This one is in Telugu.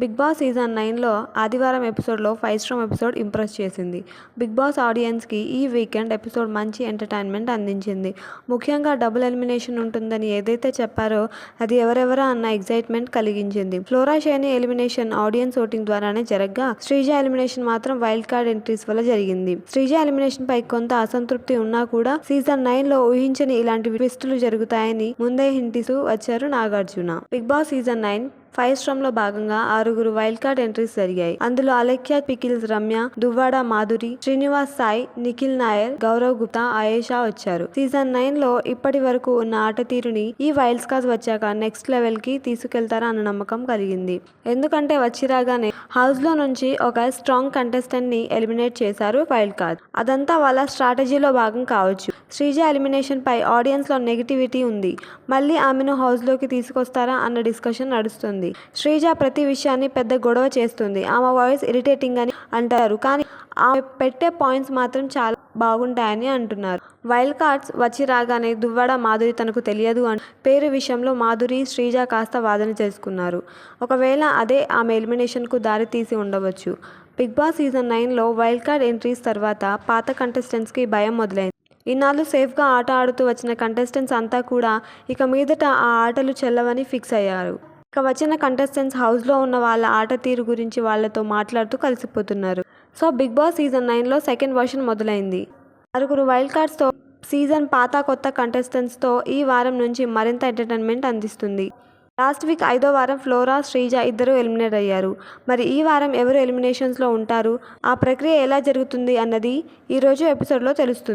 బిగ్ బాస్ సీజన్ నైన్లో ఆదివారం ఎపిసోడ్లో ఫైవ్ స్ట్రామ్ ఎపిసోడ్ ఇంప్రెస్ చేసింది. బిగ్ బాస్ ఆడియన్స్కి ఈ వీకెండ్ ఎపిసోడ్ మంచి ఎంటర్టైన్మెంట్ అందించింది. ముఖ్యంగా డబుల్ ఎలిమినేషన్ ఉంటుందని ఏదైతే చెప్పారో అది ఎవరెవరా అన్న ఎగ్జైట్మెంట్ కలిగించింది. Flora Saini elimination audience voting ద్వారానే జరగగా శ్రీజ ఎలిమినేషన్ మాత్రం వైల్డ్ కార్డ్ ఎంట్రీస్ వల్ల జరిగింది. శ్రీజ ఎలిమినేషన్ పై కొంత అసంతృప్తి ఉన్నా కూడా సీజన్ నైన్లో ఊహించని ఇలాంటి ట్విస్టులు జరుగుతాయని ముందే హింటిస్తూ వచ్చారు Nagarjuna. Bigg Boss season nine five స్ట్రామ్లో భాగంగా ఆరుగురు వైల్డ్ కార్డ్ ఎంట్రీస్ జరిగాయి. అందులో అలెక్య పికిల్స్ రమ్య దువ్వాడ మాధురి శ్రీనివాస్ సాయి నిఖిల్ నాయర్ గౌరవ్ గుప్తా ఆయేషా వచ్చారు. సీజన్ నైన్లో ఇప్పటి వరకు ఉన్న ఆట తీరుని ఈ వైల్డ్ కార్డ్ వచ్చాక నెక్స్ట్ లెవెల్కి తీసుకెళ్తారా అన్న నమ్మకం కలిగింది. ఎందుకంటే వచ్చి రాగానే హౌస్లో నుంచి ఒక స్ట్రాంగ్ కంటెస్టెంట్ని ఎలిమినేట్ చేశారు వైల్డ్ కార్డ్. అదంతా వాళ్ళ స్ట్రాటజీలో భాగం కావచ్చు. శ్రీజ ఎలిమినేషన్ పై ఆడియన్స్లో నెగిటివిటీ ఉంది. మళ్ళీ ఆమెను హౌస్లోకి తీసుకొస్తారా అన్న డిస్కషన్ నడుస్తుంది. శ్రీజ ప్రతి విషయాన్ని పెద్ద గొడవ చేస్తుంది. ఆమె వాయిస్ ఇరిటేటింగ్ అని అంటారు. కానీ ఆమె పెట్టే పాయింట్స్ మాత్రం చాలా బాగుంటాయని అంటున్నారు. వైల్డ్ కార్డ్స్ వచ్చి రాగానే దువ్వాడ మాధురి తనకు తెలియదు అని పేరు విషయంలో మాధురి శ్రీజ కాస్త వాదన చేసుకున్నారు. ఒకవేళ అదే ఆమె ఎలిమినేషన్కు దారి తీసి ఉండవచ్చు. బిగ్ బాస్ సీజన్ నైన్లో వైల్డ్ కార్డ్ ఎంట్రీస్ తర్వాత పాత కంటెస్టెంట్స్కి భయం మొదలైంది. ఇన్నాళ్ళు సేఫ్గా ఆట ఆడుతూ వచ్చిన కంటెస్టెంట్స్ అంతా కూడా ఇక మీదట ఆ ఆటలు చెల్లవని ఫిక్స్ అయ్యారు. ఇక వచ్చిన కంటెస్టెంట్స్ హౌస్లో ఉన్న వాళ్ళ ఆట తీరు గురించి వాళ్ళతో మాట్లాడుతూ కలిసిపోతున్నారు. సో బిగ్ బాస్ సీజన్ నైన్లో సెకండ్ వర్షన్ మొదలైంది. ఆరుగురు వైల్డ్ కార్డ్స్తో సీజన్ పాత కొత్త కంటెస్టెంట్స్తో ఈ వారం నుంచి మరింత ఎంటర్టైన్మెంట్ అందిస్తుంది. లాస్ట్ వీక్ ఐదో వారం ఫ్లోరా శ్రీజ ఇద్దరు ఎలిమినేట్ అయ్యారు. మరి ఈ వారం ఎవరు ఎలిమినేషన్స్లో ఉంటారు? ఆ ప్రక్రియ ఎలా జరుగుతుంది అన్నది ఈరోజు ఎపిసోడ్లో తెలుస్తుంది.